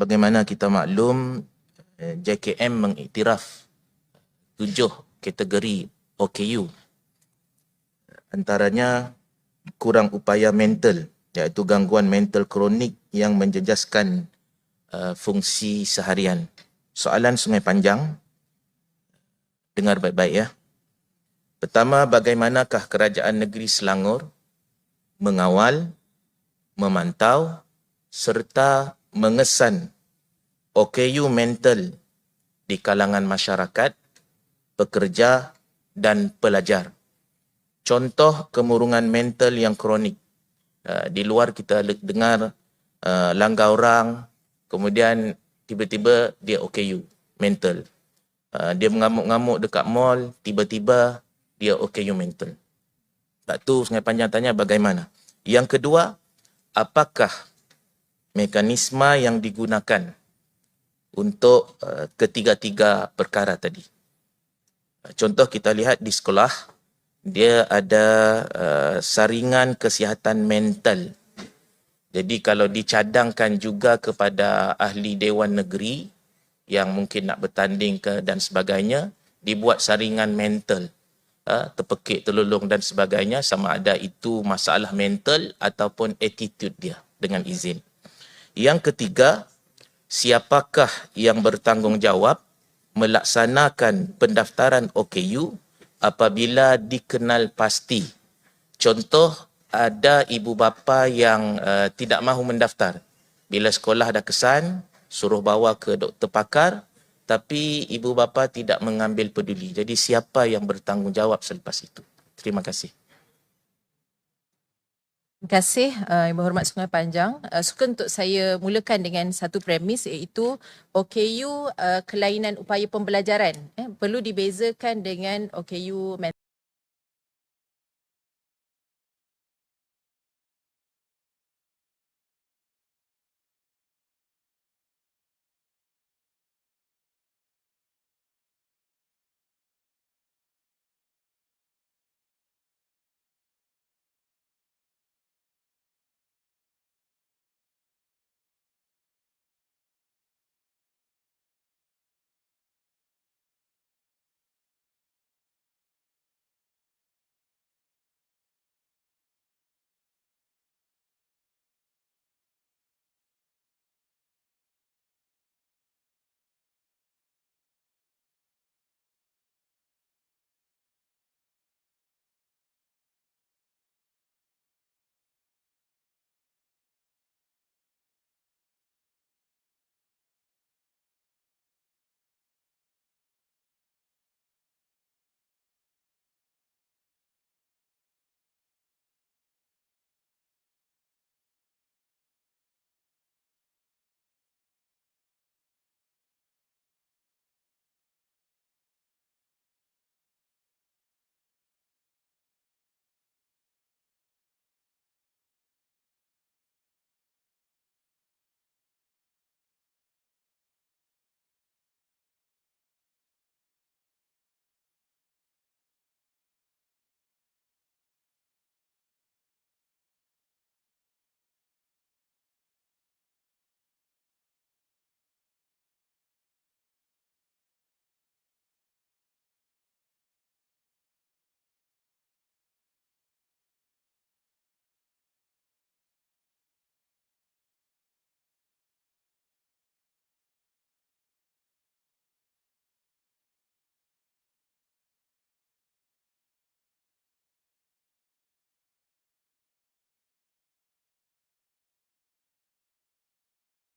sebagaimana kita maklum eh, JKM mengiktiraf tujuh kategori OKU antaranya kurang upaya mental iaitu gangguan mental kronik yang menjejaskan uh, fungsi seharian. Soalan Sungai Panjang dengar baik-baik ya. Pertama, bagaimanakah kerajaan negeri Selangor mengawal, memantau serta mengesan OKU mental di kalangan masyarakat, pekerja dan pelajar. Contoh kemurungan mental yang kronik. Uh, di luar kita dengar uh, langgar orang, kemudian tiba-tiba dia OKU mental. Uh, dia mengamuk-ngamuk dekat mall, tiba-tiba dia OKU mental. Tak tu Sungai Panjang tanya bagaimana. Yang kedua, apakah mekanisme yang digunakan untuk uh, ketiga-tiga perkara tadi. Uh, Contoh kita lihat di sekolah, dia ada uh, saringan kesihatan mental. Jadi kalau dicadangkan juga kepada ahli Dewan Negeri yang mungkin nak bertanding ke dan sebagainya, dibuat saringan mental. Terpekik, terlulung dan sebagainya sama ada itu masalah mental ataupun attitude dia dengan izin. Yang ketiga, siapakah yang bertanggungjawab melaksanakan pendaftaran OKU apabila dikenal pasti. Contoh, ada ibu bapa yang uh, tidak mahu mendaftar. Bila sekolah dah kesan, suruh bawa ke doktor pakar, tapi ibu bapa tidak mengambil peduli. Jadi siapa yang bertanggungjawab selepas itu? Terima kasih. Terima kasih uh, Ibu Hormat Sungai Panjang. Uh, suka untuk saya mulakan dengan satu premis iaitu OKU uh, kelainan upaya pembelajaran eh, perlu dibezakan dengan OKU